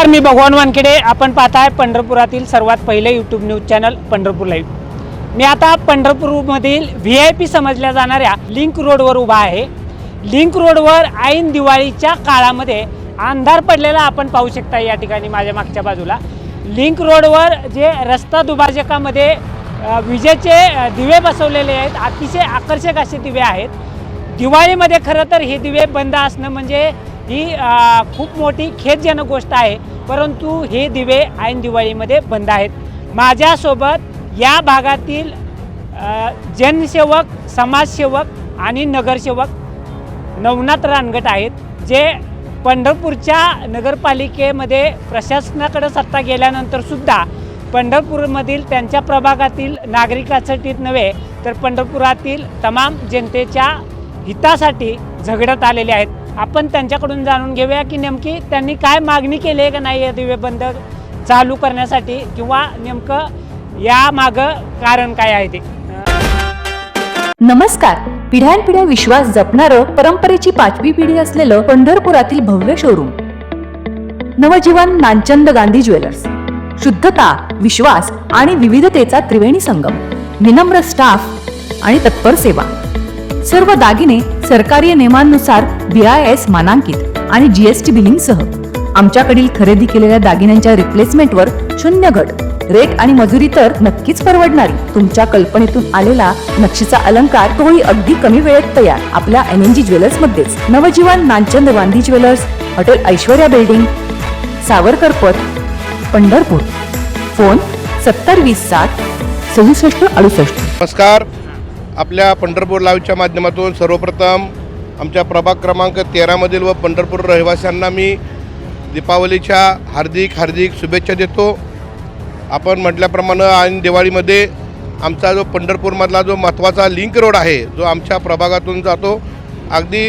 नमस्कार मी भगवान वानखेडे. आपण पाहताय पंढरपुरातील सर्वात पहिले YouTube news channel Pandharpur live मी आता पंढरपूरमधील व्ही आय पी समजल्या जाणाऱ्या लिंक रोडवर उभा आहे. लिंक रोडवर ऐन दिवाळीच्या काळामध्ये अंधार पडलेला आपण पाहू शकता या ठिकाणी माझ्या मागच्या बाजूला. लिंक रोडवर जे रस्ता दुभाजकामध्ये विजेचे दिवे बसवलेले आहेत अतिशय आकर्षक असे दिवे आहेत. दिवाळीमध्ये खरं तर हे दिवे बंद असणं म्हणजे ही खूप मोठी खेदजनक गोष्ट आहे. परंतु हे दिवे ऐन दिवाळीमध्ये बंद आहेत. माझ्यासोबत या भागातील जनसेवक समाजसेवक आणि नगरसेवक नवनाथ रानगट आहेत जे पंढरपूरच्या नगरपालिकेमध्ये प्रशासनाकडे सत्ता गेल्यानंतर सुद्धा पंढरपूरमधील त्यांच्या प्रभागातील नागरिकांसाठीच नव्हे तर पंढरपुरातील तमाम जनतेच्या हितासाठी झगडत आलेले आहेत. आपण त्यांच्याकडून जाणून घेऊया की नेमकी त्यांनी काय मागणी केली आहे का नाही या दिवे बंद चालू करण्यासाठी किंवा नेमकं या मागं कारण काय आहे ते? नमस्कार. पिढ्यानपिढ्या विश्वास जपणारं परंपरेची पाचवी पिढी असलेलं पंढरपुरातील भव्य शोरूम नवजीवन नानचंद गांधी ज्वेलर्स. शुद्धता विश्वास आणि विविधतेचा त्रिवेणी संगम. विनम्र स्टाफ आणि तत्पर सेवा. सर्व दागिने सरकारी नियमांनुसार बी आय एस मानांकित आणि जीएसटी टी सह आमच्याकडील खरेदी केलेल्या दागिन्यांच्या रिप्लेसमेंटवर शून्य घट. रेट आणि मजुरी तर नक्कीच परवडणारी. तुमच्या कल्पनेतून आलेला नक्षीचा अलंकार तोही अगदी कमी वेळेत तयार. आपल्या एन एन जी ज्वेलर्स मध्येच. Navjeevan Nanchand Gandhi jewellers hotel Aishwarya building Savarkar Path Pandharpur. Phone सत्तर वीस साठ सदुसष्ट अडुसष्ट. नमस्कार. आपल्या पंढरपूर लाईव्हच्या माध्यमातून सर्वप्रथम आमच्या प्रभाग क्रमांक तेरामधील व पंढरपूर रहिवाशांना मी दीपावलीच्या हार्दिक हार्दिक शुभेच्छा देतो. आपण म्हटल्याप्रमाणे आणि दिवाळीमध्ये आमचा जो पंढरपूरमधला जो महत्त्वाचा लिंक रोड आहे जो आमच्या प्रभागातून जातो अगदी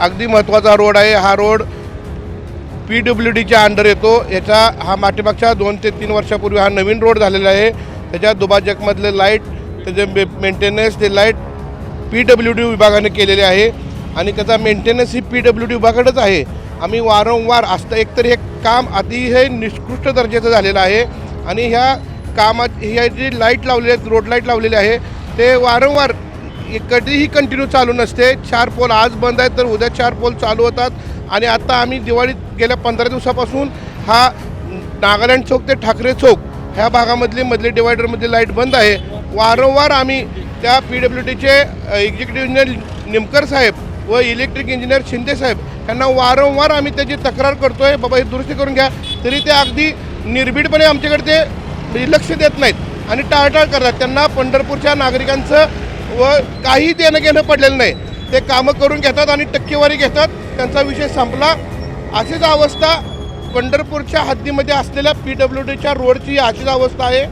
अगदी महत्त्वाचा रोड आहे. हा रोड पी डब्ल्यू डीच्या अंडर येतो. याचा हा पाठीमागच्या दोन ते तीन वर्षापूर्वी हा नवीन रोड झालेला आहे. त्याच्या दुबाजकमधले लाइट त्याचे मे मेंटेनन्स ते लाइट पी डब्ल्यू डी विभागाने केलेले आहे. आणि त्याचा मेंटेनन्स ही पी डब्ल्यू डी विभागाकडेच आहे. आम्ही वारंवार असतं एकतर हे काम अतिशय निकृष्ट दर्जाचं झालेलं आहे. आणि ह्या कामात ह्या जी लाइट लावलेली आहेत रोड लाइट लावलेली आहे ते वारंवार कधीही कंटिन्यू चालू नसते. चार पोल आज बंद आहेत तर उद्या चार पोल चालू होतात. आणि आता आम्ही दिवाळीत गेल्या पंधरा दिवसापासून हा नागालँड चौक ते ठाकरे चौक ह्या भागामधली मधले डिवायडरमधली लाइट बंद आहे. वारंवार आम्ही त्या पी डब्ल्यू डीचे एक्झिक्युटिव्ह इंजिनियर निमकर साहेब व इलेक्ट्रिक इंजिनियर शिंदे साहेब यांना वारंवार आम्ही त्याची तक्रार करतो आहे बाबा हे दुरुस्ती करून घ्या. तरी ते अगदी निर्भीडपणे आमच्याकडे ते लक्ष देत नाहीत आणि टाळटाळ करतात. त्यांना पंढरपूरच्या नागरिकांचं व काही देणं घेणं पडलेलं नाही. ते कामं करून घेतात आणि टक्केवारी घेतात. त्यांचा विषय संपला. अशीच अवस्था पंढरपूरच्या हद्दीमध्ये असलेल्या पी डब्ल्यू डीच्या रोडची अशीच अवस्था आहे.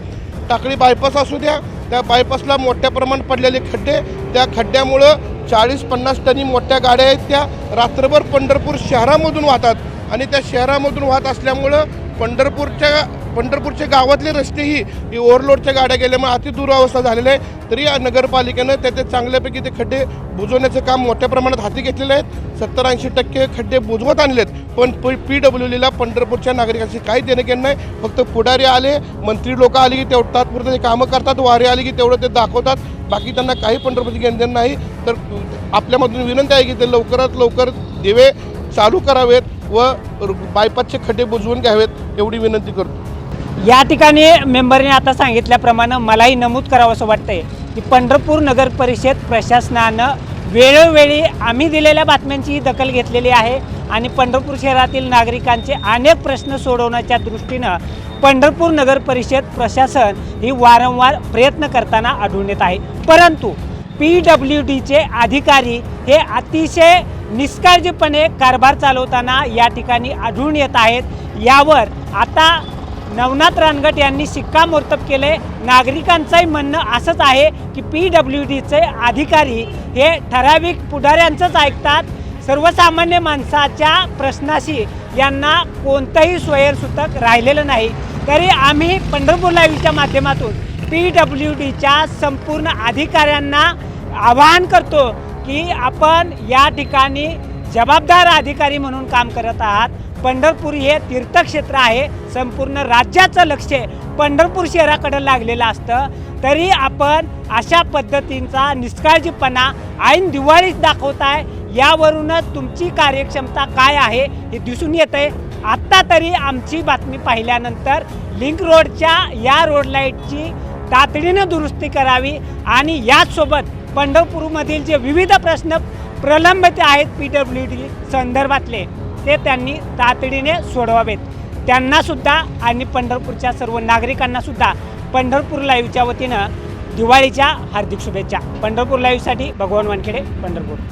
टाकळी बायपास असू द्या त्या बायपासला मोठ्या प्रमाणात पडलेले खड्डे. त्या खड्ड्यामुळं चाळीस पन्नास टनी मोठ्या गाड्या आहेत. त्या रात्रभर पंढरपूर शहरामधून वाहतात. आणि त्या शहरामधून वाहत असल्यामुळं पंढरपूरच्या पंढरपूरच्या गावातले रस्तेही ही ओव्हरलोडच्या गाड्या गेल्यामुळे अति दुरावस्था झालेल्या आहे. तरी या नगरपालिकेनं त्याचे चांगल्यापैकी ते खड्डे बुजवण्याचं काम मोठ्या प्रमाणात हाती घेतलेले आहेत सत्तर ऐंशी टक्के खड्डे बुजवत आणलेत. पण पी डब्ल्यू डीला पंढरपूरच्या नागरिकांशी काही देणं घेणं नाही. फक्त पुढारी आले मंत्री लोक आली की तेवढं तात्पुरतं ते कामं करतात. वारे आली की तेवढं ते दाखवतात. बाकी त्यांना काही पंढरपूरची घेणं देणं नाही. तर आपल्यामधून विनंती आहे की ते लवकरात लवकर दिवे चालू करावेत व बायपासचे खड्डे बुजवून घ्यावेत एवढी विनंती करतो. या ठिकाणी मेंबरने आता सांगितल्याप्रमाणे मलाही नमूद करावं असं वाटतंय की पंढरपूर नगर परिषद प्रशासनानं वेळोवेळी आम्ही दिलेल्या बातम्यांची दखल घेतलेली आहे आणि पंढरपूर शहरातील नागरिकांचे अनेक प्रश्न सोडवण्याच्या दृष्टीनं पंढरपूर नगर परिषद प्रशासन ही वारंवार प्रयत्न करताना आढळून येत आहे. परंतु पी डब्ल्यू डीचे अधिकारी हे अतिशय निष्काळजीपणे कारभार चालवताना या ठिकाणी आढळून येत आहेत. यावर आता नवनाथ रानगट यांनी शिक्कामोर्तब केले. नागरिकांचंही म्हणणं असंच आहे की पी डब्ल्यू डीचे अधिकारी हे ठराविक पुढाऱ्यांचंच ऐकतात. सर्वसामान्य माणसाच्या प्रश्नाशी यांना कोणतंही स्वयंसूतक राहिलेलं नाही. तरी आम्ही पंढरपूर लाईव्हच्या माध्यमातून पी डब्ल्यू डीच्या संपूर्ण अधिकाऱ्यांना आवाहन करतो की आपण या ठिकाणी जबाबदार अधिकारी म्हणून काम करत आहात. पंढरपूर हे तीर्थक्षेत्र आहे. संपूर्ण राज्याचं लक्ष पंढरपूर शहराकडे लागलेलं असतं. तरी आपण अशा पद्धतींचा निष्काळजीपणा ऐन दिवाळीच आहे. यावरूनच तुमची कार्यक्षमता काय आहे हे दिसून येत आहे आत्ता तरी आमची बातमी पाहिल्यानंतर लिंक रोडच्या या रोड लाईटची तातडीनं दुरुस्ती करावी आणि याचसोबत पंढरपूरमधील जे विविध प्रश्न प्रलंबित आहेत पी डब्ल्यू डी संदर्भातले. ते त्यांनी तातडीने सोडवावेत. त्यांनासुद्धा आणि पंढरपूरच्या सर्व नागरिकांनासुद्धा पंढरपूर लाईव्हच्या वतीनं दिवाळीच्या हार्दिक शुभेच्छा. पंढरपूर लाईव्हसाठी भगवान वानखेडे पंढरपूर.